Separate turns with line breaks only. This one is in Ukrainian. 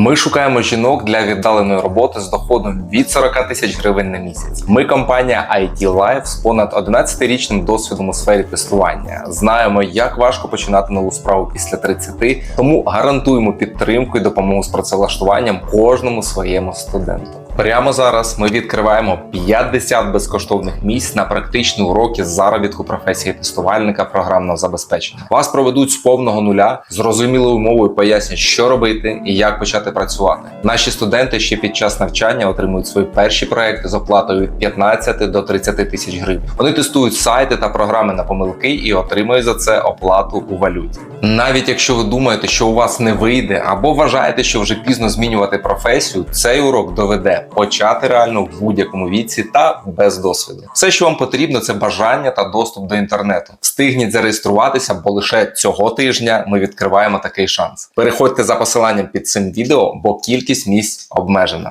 Ми шукаємо жінок для віддаленої роботи з доходом від 40 тисяч гривень на місяць. Ми компанія IT Life з понад 11-річним досвідом у сфері тестування. Знаємо, як важко починати нову справу після 30, тому гарантуємо підтримку і допомогу з працевлаштуванням кожному своєму студенту. Прямо зараз ми відкриваємо 50 безкоштовних місць на практичні уроки з заробітку професії тестувальника програмного забезпечення. Вас проведуть з повного нуля, зрозумілою мовою пояснять, що робити і як почати працювати. Наші студенти ще під час навчання отримують свої перші проекти з оплатою від 15 до 30 тисяч гривень. Вони тестують сайти та програми на помилки і отримують за це оплату у валюті. Навіть якщо ви думаєте, що у вас не вийде, або вважаєте, що вже пізно змінювати професію, цей урок доведе почати реально в будь-якому віці та без досвіду. Все, що вам потрібно, це бажання та доступ до інтернету. Встигніть зареєструватися, бо лише цього тижня ми відкриваємо такий шанс. Переходьте за посиланням під цим відео, бо кількість місць обмежена.